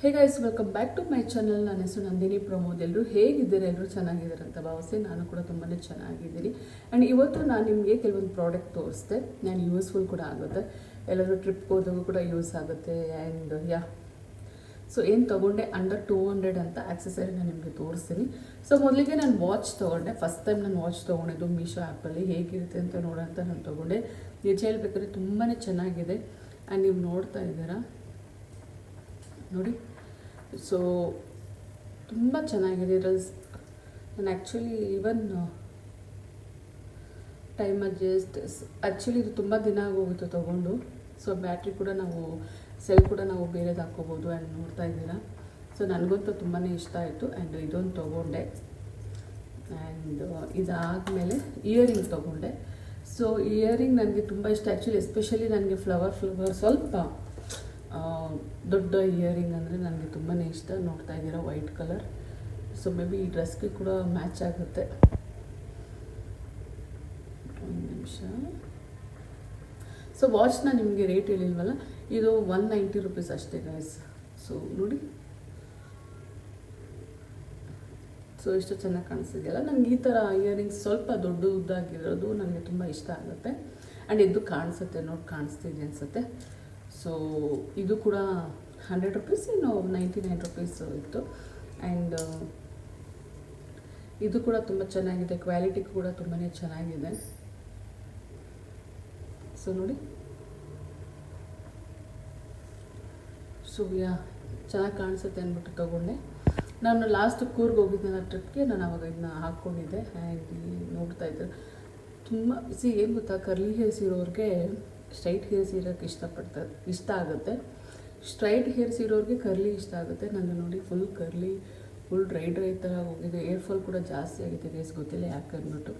Hey guys welcome back to my channel ನನ್ನ ಹೆಸರು ನಂದಿನಿ ಪ್ರಮೋದ್. ಎಲ್ಲರೂ ಹೇಗಿದ್ದೀರಾ? ಎಲ್ಲರೂ ಚೆನ್ನಾಗಿದ್ದಾರೆ ಅಂತ ಭಾವಿಸಿ ನಾನು ಕೂಡ ತುಂಬಾ ಚೆನ್ನಾಗಿದ್ದೀನಿ. ಆ್ಯಂಡ್ ಇವತ್ತು ನಾನು ನಿಮಗೆ ಕೆಲವೊಂದು ಪ್ರಾಡಕ್ಟ್ ತೋರಿಸ್ದೆ ನಾನು ಯೂಸ್ಫುಲ್ ಕೂಡ ಆಗುತ್ತೆ. ಎಲ್ಲರೂ ಟ್ರಿಪ್ಗೆ ಹೋದಾಗೂ ಕೂಡ ಯೂಸ್ ಆಗುತ್ತೆ. ಆ್ಯಂಡ್ ಯಾ ಸೊ ಏನು ತೊಗೊಂಡೆ? ಅಂಡರ್ ಟೂ ಹಂಡ್ರೆಡ್ ಅಂತ ಆಕ್ಸೆಸರಿ ನಾನು ನಿಮಗೆ ತೋರಿಸ್ತೀನಿ. ಸೊ ಮೊದಲಿಗೆ ನಾನು ವಾಚ್ ತೊಗೊಂಡೆ. ಫಸ್ಟ್ ಟೈಮ್ ನಾನು ವಾಚ್ ತೊಗೊಂಡಿದ್ದು ಮೀಶೋ ಆ್ಯಪಲ್ಲಿ ಹೇಗಿರುತ್ತೆ ಅಂತ ನೋಡೋಂತ ನಾನು ತೊಗೊಂಡೆ. ನಿಜ ಹೇಳ್ಬೇಕಾದ್ರೆ ತುಂಬಾ ಚೆನ್ನಾಗಿದೆ. ಆ್ಯಂಡ್ ನೀವು ನೋಡ್ತಾ ಇದ್ದೀರಾ? ನೋಡಿ. ಸೊ ತುಂಬ ಚೆನ್ನಾಗಿದೆ ರಸ್ ನಾನು actually even time adjust actually ಇದು ತುಂಬ ದಿನ ಆಗೋಗುತ್ತೆ ತೊಗೊಂಡು. ಸೊ ಬ್ಯಾಟ್ರಿ ಕೂಡ ನಾವು ಸೆಲ್ ಕೂಡ ನಾವು ಬೇರೆದು ಹಾಕ್ಕೋಬೋದು ಆ್ಯಂಡ್ ನೋಡ್ತಾ ಇದ್ದೀರಾ. ಸೊ ನನಗಂತೂ ತುಂಬಾ ಇಷ್ಟ ಆಯಿತು ಆ್ಯಂಡ್ ಇದೊಂದು ತೊಗೊಂಡೆ. ಆ್ಯಂಡ್ ಇದಾದಮೇಲೆ ಇಯರಿಂಗ್ ತೊಗೊಂಡೆ. ಸೊ ಇಯರಿಂಗ್ ನನಗೆ ತುಂಬ ಇಷ್ಟ. ಆ್ಯಕ್ಚುಲಿ ಎಸ್ಪೆಷಲಿ ನನಗೆ ಫ್ಲವರ್ ಫ್ಲವರ್ ಸ್ವಲ್ಪ ದೊಡ್ಡ ಇಯರಿಂಗ್ ಅಂದರೆ ನನಗೆ ತುಂಬಾ ಇಷ್ಟ. ನೋಡ್ತಾ ಇದ್ದೀರಾ white colour. So maybe ಈ ಡ್ರೆಸ್ಗೆ ಕೂಡ ಮ್ಯಾಚ್ ಆಗುತ್ತೆ. ಒಂದು ನಿಮಿಷ. ಸೊ ವಾಚ್ನ ನಿಮಗೆ ರೇಟ್ ಹೇಳಿಲ್ವಲ್ಲ? ಇದು ಒನ್ ನೈಂಟಿ ರುಪೀಸ್ ಅಷ್ಟೇ ಗೈಸ್ ಸೊ ನೋಡಿ. ಸೊ ಇಷ್ಟು ಚೆನ್ನಾಗಿ ಕಾಣಿಸಿದೆಯಲ್ಲ ನನಗೆ ಈ ಥರ ಇಯರಿಂಗ್ಸ್ ಸ್ವಲ್ಪ ದೊಡ್ಡದಾಗಿರೋದು ನನಗೆ ತುಂಬ ಇಷ್ಟ ಆಗುತ್ತೆ. ಆ್ಯಂಡ್ ಇದು ಕಾಣಿಸುತ್ತೆ, ನೋಡಿ, ಕಾಣಿಸ್ತಿದೆ ಅನಿಸುತ್ತೆ. ಸೊ ಇದು ಕೂಡ ಹಂಡ್ರೆಡ್ ರುಪೀಸ್ ಇನ್ನು ನೈಂಟಿ ನೈನ್ ರುಪೀಸ್ ಇತ್ತು ಆ್ಯಂಡ್ ಇದು ಕೂಡ ತುಂಬ ಚೆನ್ನಾಗಿದೆ. ಕ್ವಾಲಿಟಿ ಕೂಡ ತುಂಬಾ ಚೆನ್ನಾಗಿದೆ. ಸೊ ನೋಡಿ. ಸೊ ಯಾ, ಚೆನ್ನಾಗಿ ಕಾಣಿಸುತ್ತೆ ಅಂದ್ಬಿಟ್ಟು ತಗೊಂಡೆ. ನಾನು ಲಾಸ್ಟ್ ಕೂರ್ಗೆ ಹೋಗಿದ್ದೆ ಟ್ರಿಪ್ಗೆ ನಾನು ಅವಾಗ ಇದನ್ನ ಹಾಕ್ಕೊಂಡಿದ್ದೆ ಆ್ಯಂಡ್ ನೋಡ್ತಾ ಇದ್ದೆ ತುಂಬ ಸಿ ಏನು ಗೊತ್ತಾ ಕರ್ಲಿ ಹೇರ್ಸ್ ಇರೋರಿಗೆ ಸ್ಟ್ರೈಟ್ ಹೇರ್ಸ್ ಇರೋಕ್ಕೆ ಇಷ್ಟಪಡ್ತಾರೆ ಇಷ್ಟ ಆಗುತ್ತೆ. ಸ್ಟ್ರೈಟ್ ಹೇರ್ಸ್ ಇರೋರಿಗೆ ಕರ್ಲಿ ಇಷ್ಟ ಆಗುತ್ತೆ. ನನಗೆ ನೋಡಿ full curly full dry dry ಥರ ಹೋಗಿದೆ. ಏರ್ ಫಾಲ್ ಕೂಡ ಜಾಸ್ತಿ ಆಗಿದೆ ಗೇಸ್ ಗೊತ್ತಿಲ್ಲ ಯಾಕೆ ಅಂದ್ಬಿಟ್ಟು.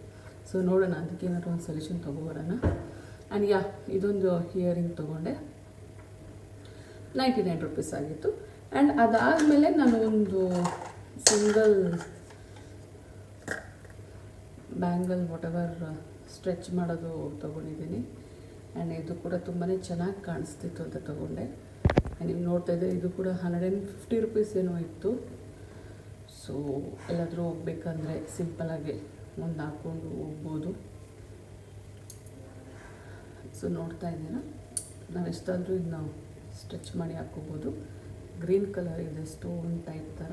ಸೊ ನೋಡೋಣ, ಅದಕ್ಕೆ ಏನಾದರೂ ಒಂದು ಸೊಲ್ಯೂಷನ್ ತೊಗೊಬರೋಣ. ಆ್ಯಂಡ್ ಯಾ ಇದೊಂದು ಇಯರಿಂಗ್ ತೊಗೊಂಡೆ. ನೈಂಟಿ ನೈನ್ ರುಪೀಸ್ ಆಗಿತ್ತು. ಆ್ಯಂಡ್ ಅದಾದಮೇಲೆ ನಾನು ಒಂದು single bangle whatever stretch ಮಾಡೋದು ತೊಗೊಂಡಿದ್ದೀನಿ. ಆ್ಯಂಡ್ ಇದು ಕೂಡ ತುಂಬಾ ಚೆನ್ನಾಗಿ ಕಾಣಿಸ್ತಿತ್ತು ಅಂತ ತೊಗೊಂಡೆ. ಆ್ಯಂಡ್ ನೀವು ನೋಡ್ತಾ ಇದ್ದರೆ ಇದು ಕೂಡ ಹಂಡ್ರೆಡ್ ಆ್ಯಂಡ್ ಫಿಫ್ಟಿ ರುಪೀಸ್ ಏನೋ ಇತ್ತು. ಸೊ ಎಲ್ಲಾದರೂ ಹೋಗ್ಬೇಕಂದ್ರೆ ಸಿಂಪಲಾಗಿ ಒಂದು ಹಾಕ್ಕೊಂಡು ಹೋಗ್ಬೋದು. ಸೊ ನೋಡ್ತಾ ಇದ್ದೀರಾ? ನಾವು ಎಷ್ಟಾದರೂ ಇದು ನಾವು ಸ್ಟ್ರೆಚ್ ಮಾಡಿ ಹಾಕ್ಕೋಬೋದು ಗ್ರೀನ್ ಕಲರ್ ಇದೆ ಸ್ಟೋನ್ ಟೈಪ್ ಥರ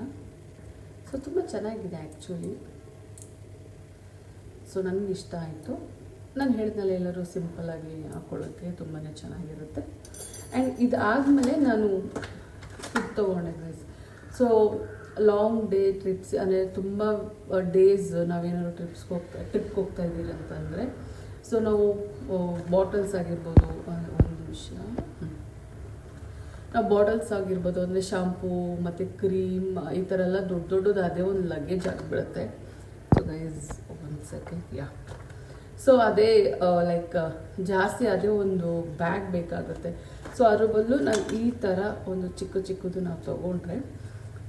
ಸೊ ತುಂಬ ಚೆನ್ನಾಗಿದೆ ಆ್ಯಕ್ಚುಲಿ ಸೊ ನನಗೆ ಇಷ್ಟ ಆಯಿತು. ನಾನು ಹೇಳಿದ್ನಲ್ಲ, ಎಲ್ಲರೂ ಸಿಂಪಲ್ಲಾಗಿ ಹಾಕ್ಕೊಳ್ಳೋಕ್ಕೆ ತುಂಬಾ ಚೆನ್ನಾಗಿರುತ್ತೆ. ಆ್ಯಂಡ್ ಇದಾದಮೇಲೆ ನಾನು ಇದು ತೊಗೊಂಡೆ guys so long day trips ಅಂದರೆ ತುಂಬ ಡೇಸ್ ನಾವೇನಾದ್ರು ಟ್ರಿಪ್ಸ್ಗೆ ಹೋಗ್ತಾ ಟ್ರಿಪ್ಗೆ ಹೋಗ್ತಾ ಇದ್ದೀರಿ ಅಂತಂದರೆ ಸೊ ನಾವು ಬಾಟಲ್ಸ್ ಆಗಿರ್ಬೋದು ಒಂದು ಹ್ಮ್. ನಾವು ಬಾಟಲ್ಸ್ ಆಗಿರ್ಬೋದು, ಅಂದರೆ ಶಾಂಪೂ ಮತ್ತು ಕ್ರೀಮ್ ಈ ಥರ ಎಲ್ಲ ದೊಡ್ಡ ದೊಡ್ಡದು ಅದೇ ಒಂದು ಲಗೇಜ್ ಆಗಿಬಿಡುತ್ತೆ. ಸೊ ಗೈಸ್ ಒಂದು ಸೆಕೆಂಡ್ ಯಾ ಸೊ ಅದೇ ಲೈಕ್ ಜಾಸ್ತಿ ಅದೇ ಒಂದು ಬ್ಯಾಗ್ ಬೇಕಾಗುತ್ತೆ. ಸೊ ಅದ್ರ ಬದಲು ನಾವು ಈ ಥರ ಒಂದು ಚಿಕ್ಕ ಚಿಕ್ಕದು ನಾವು ತೊಗೊಂಡ್ರೆ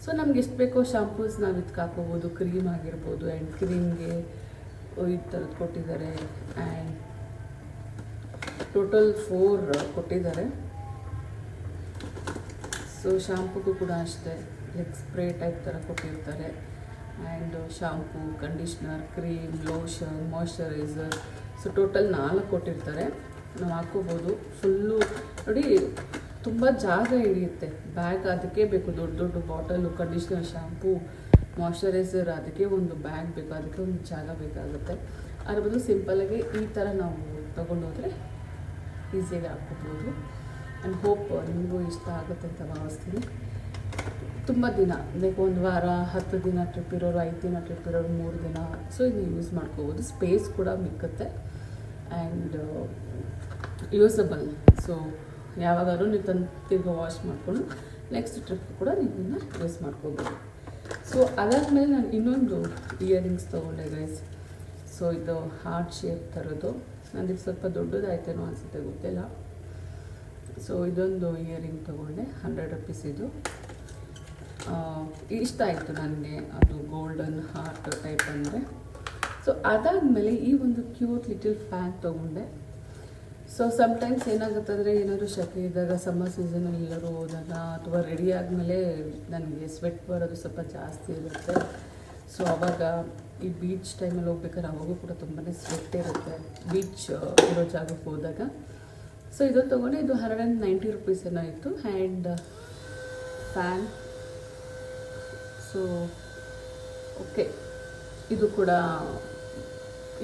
ಸೊ ನಮ್ಗೆ ಎಷ್ಟು ಬೇಕೋ ಶಾಂಪೂಸ್ ನಾವು ಇದಕ್ಕೆ ಹಾಕೋಬೋದು ಕ್ರೀಮ್ ಆಗಿರ್ಬೋದು ಆ್ಯಂಡ್ ಕ್ರೀಮ್ಗೆ ಈ ಥರದ್ದು ಕೊಟ್ಟಿದ್ದಾರೆ ಆ್ಯಂಡ್ ಟೋಟಲ್ ಫೋರ್ ಕೊಟ್ಟಿದ್ದಾರೆ. ಸೊ ಶಾಂಪೂಗೂ ಕೂಡ ಅಷ್ಟೇ ಲೈಕ್ ಸ್ಪ್ರೇ ಟೈಪ್ ಥರ ಕೊಟ್ಟಿರ್ತಾರೆ. And shampoo, conditioner, cream, lotion moisturiser so, total ನಾಲ್ಕು ಕೊಟ್ಟಿರ್ತಾರೆ. ನಾವು ಹಾಕೋಬೋದು ಫುಲ್ಲು ನೋಡಿ, ತುಂಬ ಜಾಗ ಹಿಡಿಯುತ್ತೆ. ಬ್ಯಾಗ್ ಅದಕ್ಕೆ ಬೇಕು. ದೊಡ್ಡ ದೊಡ್ಡ ಬಾಟಲು ಕಂಡೀಷ್ನರ್, ಶಾಂಪೂ ಮಾಯ್ಶ್ಚರೈಸರ್ ಅದಕ್ಕೆ ಒಂದು ಬ್ಯಾಗ್ ಬೇಕು. ಅದಕ್ಕೆ ಒಂದು ಜಾಗ ಬೇಕಾಗುತ್ತೆ. ಅದ್ರ ಬದಲು ಸಿಂಪಲಾಗಿ ಈ ಥರ ನಾವು ತೊಗೊಂಡೋದ್ರೆ ಈಸಿಯಾಗಿ ಹಾಕ್ಕೋಬೋದು. ಆ್ಯಂಡ್ ಹೋಪ್ ನಿಮಗೂ ಇಷ್ಟ ಆಗುತ್ತೆ ಅಂತ ಭಾವಿಸ್ತೀನಿ. ತುಂಬ ದಿನ ಲೈಕ್ ಒಂದು ವಾರ, ಹತ್ತು ದಿನ ಟ್ರಿಪ್ ಇರೋರು, ಐದು ದಿನ ಟ್ರಿಪ್ ಇರೋರು, ಮೂರು ದಿನ. ಸೊ ಇದು ಯೂಸ್ ಮಾಡ್ಕೋಬೋದು. ಸ್ಪೇಸ್ ಕೂಡ ಮಿಕ್ಕುತ್ತೆ. ಆ್ಯಂಡ್ ಯೂಸಬಲ್ ಸೊ ಯಾವಾಗಾದ್ರೂ ನೀವು ತಂದು, ತಿರ್ಗಿ ವಾಶ್ ಮಾಡಿಕೊಂಡು ನೆಕ್ಸ್ಟ್ ಟ್ರಿಪ್ ಕೂಡ ನೀವು ಇದನ್ನ ಯೂಸ್ ಮಾಡ್ಕೋಬೋದು. ಸೊ ಅದಾದಮೇಲೆ ನಾನು ಇನ್ನೊಂದು ಇಯರಿಂಗ್ಸ್ ತೊಗೊಂಡೆ ಗೈಸ್ ಸೊ ಇದು ಹಾರ್ಟ್ ಶೇಪ್ ಥರದ್ದು ನನಗೆ ಸ್ವಲ್ಪ ದೊಡ್ಡದಾಯ್ತೇನೋ ಅನಿಸುತ್ತೆ, ಗೊತ್ತಿಲ್ಲ. ಸೊ ಇದೊಂದು ಇಯರಿಂಗ್ ತೊಗೊಂಡೆ ಹಂಡ್ರೆಡ್ ರುಪೀಸ್ ಇದು. ಇಷ್ಟ ಆಯಿತು ನನಗೆ ಅದು ಗೋಲ್ಡನ್ ಹಾರ್ಟ್ ಟೈಪ್ ಅಂದರೆ. ಸೊ ಅದಾದಮೇಲೆ ಈ ಒಂದು ಕ್ಯೂಟ್ ಲಿಟಲ್ ಫ್ಯಾನ್ ತೊಗೊಂಡೆ. ಸೊ ಸಮ್ಟೈಮ್ಸ್ ಏನಾಗುತ್ತೆ ಅಂದರೆ ಏನಾದರೂ ಶಕ್ತಿ ಇದ್ದಾಗ ಸಮ್ಮರ್ ಸೀಸನಲ್ಲಿ ಎಲ್ಲರೂ ಹೋದಾಗ ಅಥವಾ ರೆಡಿ ಆದಮೇಲೆ ನನಗೆ ಸ್ವೆಟ್ ಬರೋದು ಸ್ವಲ್ಪ ಜಾಸ್ತಿ ಇರುತ್ತೆ. ಸೊ ಅವಾಗ ಈ ಬೀಚ್ ಟೈಮಲ್ಲಿ ಹೋಗ್ಬೇಕಾದ್ರೆ ಅವಾಗೂ ಕೂಡ ತುಂಬಾ ಸ್ವೆಟ್ ಇರುತ್ತೆ. ಬೀಚ್ ಇರೋ ಜಾಗಕ್ಕೆ ಹೋದಾಗ. ಸೊ ಇದನ್ನು ತೊಗೊಂಡು. ಇದು ಹಂಡ್ರೆಡ್ ಆ್ಯಂಡ್ ನೈಂಟಿ ರುಪೀಸ್ ಏನೋ ಇತ್ತು. ಆ್ಯಂಡ್ ಫ್ಯಾನ್ ಸೊ ಓಕೆ ಇದು ಕೂಡ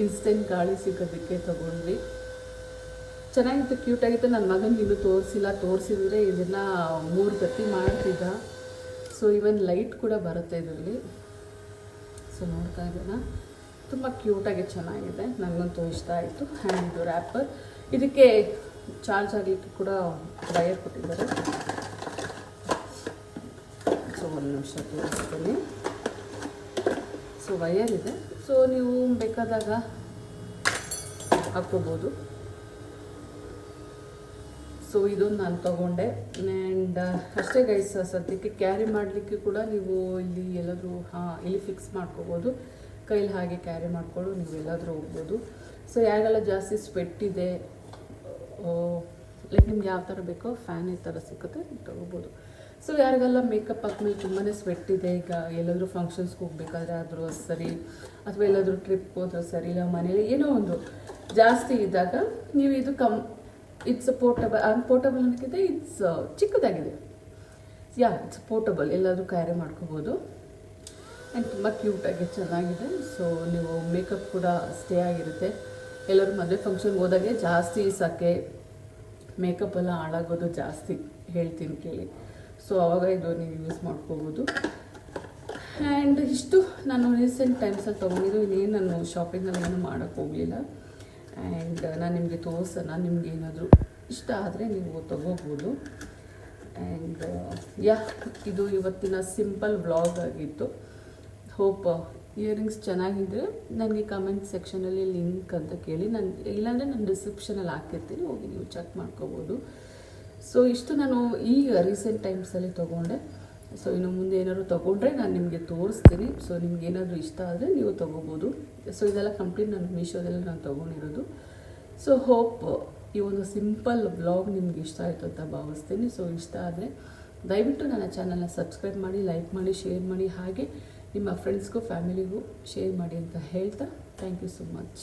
ಇನ್ಸ್ಟೆಂಟ್ ಗಾಳಿ ಸಿಗೋದಕ್ಕೆ ತೊಗೊಂಡ್ವಿ. ಚೆನ್ನಾಗಿತ್ತು ಕ್ಯೂಟಾಗಿತ್ತು ನನ್ನ ಮಗನಿಗೆ ಇನ್ನು ತೋರಿಸಿಲ್ಲ. ತೋರಿಸಿದ್ರೆ ಇದನ್ನು ಮೂರು ಗತಿ ಮಾಡ್ತಿದ್ದ. ಸೊ ಇವನ್ ಲೈಟ್ ಕೂಡ ಬರುತ್ತೆ ಇದರಲ್ಲಿ. ಸೊ ನೋಡ್ತಾ ಇದ್ದೀನ? ತುಂಬ ಕ್ಯೂಟಾಗಿ ಚೆನ್ನಾಗಿದೆ. ನನಗಂತೂ ಇಷ್ಟ ಆಯಿತು. ಹ್ಯಾಂಡ್ ರ್ಯಾಪರ್ ಇದಕ್ಕೆ ಚಾರ್ಜ್ ಆಗಲಿಕ್ಕೆ ಕೂಡ ವಯರ್ ಕೊಟ್ಟಿದ್ದಾರೆ. ಒಂದು ನಿಮಿಷ ತೋರಿಸ್ತೀನಿ. ಸೊ ವಯರ್ ಇದೆ. ಸೊ ನೀವು ಬೇಕಾದಾಗ ಹಾಕ್ಕೋಬೋದು ಸೊ ಇದೊಂದು ನಾನು ತೊಗೊಂಡೆ. ಆ್ಯಂಡ್ ಅಷ್ಟೇ ಗೈಸ್ ಸದ್ಯಕ್ಕೆ ಕ್ಯಾರಿ ಮಾಡಲಿಕ್ಕೆ ಕೂಡ ನೀವು ಇಲ್ಲಿ ಎಲ್ಲಾದರೂ, ಹಾಂ, ಇಲ್ಲಿ ಫಿಕ್ಸ್ ಮಾಡ್ಕೋಬೋದು. ಕೈಲಿ ಹಾಗೆ ಕ್ಯಾರಿ ಮಾಡಿಕೊಂಡು ನೀವು ಎಲ್ಲಾದರೂ ಹೋಗ್ಬೋದು. ಸೊ ಯಾರಿಗೆಲ್ಲ ಜಾಸ್ತಿ ಸ್ವೆಟ್ ಇದೆ ಲೈಕ್ ನಿಮ್ಗೆ ಯಾವ ಥರ ಬೇಕೋ ಫ್ಯಾನ್ ಈ ಥರ ಸಿಕ್ಕುತ್ತೆ ತೊಗೋಬೋದು. ಸೊ ಯಾರಿಗೆಲ್ಲ ಮೇಕಪ್ ಹಾಕ್ಮೇಲೆ ತುಂಬಾ ಸ್ವೆಟ್ ಇದೆ, ಈಗ ಎಲ್ಲಾದರೂ ಫಂಕ್ಷನ್ಸ್ಗೆ ಹೋಗ್ಬೇಕಾದ್ರೆ ಆದರೂ ಸರಿ, ಅಥವಾ ಎಲ್ಲಾದರೂ ಟ್ರಿಪ್ ಹೋದ್ರೂ ಸರಿ, ಇಲ್ಲ ಮನೇಲಿ ಏನೋ ಒಂದು ಜಾಸ್ತಿ ಇದ್ದಾಗ ನೀವು ಇದು ಕಮ್ ಇಟ್ಸ್ ಪೋರ್ಟಬಲ್ ಪೋರ್ಟಬಲ್ ಅನ್ನೋಕ್ಕಿಂತ ಇಟ್ಸ್ ಚಿಕ್ಕದಾಗಿದೆ. ಯಾ ಇಟ್ಸ್ ಪೋರ್ಟಬಲ್ ಎಲ್ಲಾದರೂ ಕ್ಯಾರಿ ಮಾಡ್ಕೋಬೋದು. ಆ್ಯಂಡ್ ತುಂಬ ಕ್ಯೂಟಾಗಿ ಚೆನ್ನಾಗಿದೆ. ಸೊ ನೀವು ಮೇಕಪ್ ಕೂಡ ಸ್ಟೇ ಆಗಿರುತ್ತೆ. ಎಲ್ಲರೂ ಮದುವೆ ಫಂಕ್ಷನ್ಗೆ ಹೋದಾಗೆ ಜಾಸ್ತಿ ಸಕ್ಕೆ ಮೇಕಪ್ ಎಲ್ಲ ಹಾಳಾಗೋದು ಜಾಸ್ತಿ ಹೇಳ್ತೀನಿ ಕೇಳಿ. ಸೊ ಅವಾಗ ಇದು ನೀವು ಯೂಸ್ ಮಾಡ್ಕೋಬೋದು. ಆ್ಯಂಡ್ ಇಷ್ಟು ನಾನು ರೀಸೆಂಟ್ ಟೈಮ್ಸಲ್ಲಿ ತೊಗೊಂಡಿದ್ದು. ಇನ್ನೇನು ನಾನು ಶಾಪಿಂಗಲ್ಲಿ ಏನು ಮಾಡೋಕ್ಕೆ ಹೋಗಲಿಲ್ಲ. ಆ್ಯಂಡ್ ನಾನು ನಿಮಗೆ ತೋರಿಸೋಣ, ನಿಮ್ಗೆ ಏನಾದರೂ ಇಷ್ಟ ಆದರೆ ನೀವು ತೊಗೋಬೋದು. ಆ್ಯಂಡ್ ಯಾ ಇದು ಇವತ್ತಿನ ಸಿಂಪಲ್ ವ್ಲಾಗ್ ಆಗಿತ್ತು. ಹೋಪ್ ಇಯರಿಂಗ್ಸ್ ಚೆನ್ನಾಗಿದ್ದರೆ ನನಗೆ ಕಮೆಂಟ್ ಸೆಕ್ಷನಲ್ಲಿ ಲಿಂಕ್ ಅಂತ ಕೇಳಿ. ನಾನು, ಇಲ್ಲಾಂದರೆ ನಾನು ಡಿಸ್ಕ್ರಿಪ್ಷನಲ್ಲಿ ಹಾಕಿರ್ತೀನಿ. ಹೋಗಿ ನೀವು ಚೆಕ್ ಮಾಡ್ಕೋಬೋದು. ಸೊ ಇಷ್ಟು ನಾನು ಈಗ ರೀಸೆಂಟ್ ಟೈಮ್ಸಲ್ಲಿ ತೊಗೊಂಡೆ. ಸೊ ಇನ್ನು ಮುಂದೆ ಏನಾದರೂ ತೊಗೊಂಡ್ರೆ ನಾನು ನಿಮಗೆ ತೋರಿಸ್ತೀನಿ. ಸೊ ನಿಮ್ಗೆ ಏನಾದರೂ ಇಷ್ಟ ಆದರೆ ನೀವು ತೊಗೋಬೋದು. ಸೊ ಇದೆಲ್ಲ ಕಂಪ್ಲೀಟ್ ನಾನು ಮೀಶೋದಲ್ಲಿ ನಾನು ತೊಗೊಂಡಿರೋದು. ಸೊ ಹೋಪ್ ಈ ಒಂದು ಸಿಂಪಲ್ ಬ್ಲಾಗ್ ನಿಮ್ಗೆ ಇಷ್ಟ ಆಯಿತು ಅಂತ ಭಾವಿಸ್ತೀನಿ. ಸೊ ಇಷ್ಟ ಆದರೆ ದಯವಿಟ್ಟು ನನ್ನ ಚಾನಲ್ನ ಸಬ್ಸ್ಕ್ರೈಬ್ ಮಾಡಿ ಲೈಕ್ ಮಾಡಿ ಶೇರ್ ಮಾಡಿ. ಹಾಗೆ ನಿಮ್ಮ ಫ್ರೆಂಡ್ಸ್ಗೂ ಫ್ಯಾಮಿಲಿಗೂ ಶೇರ್ ಮಾಡಿ ಅಂತ ಹೇಳ್ತಾ ಥ್ಯಾಂಕ್ ಯು ಸೊ ಮಚ್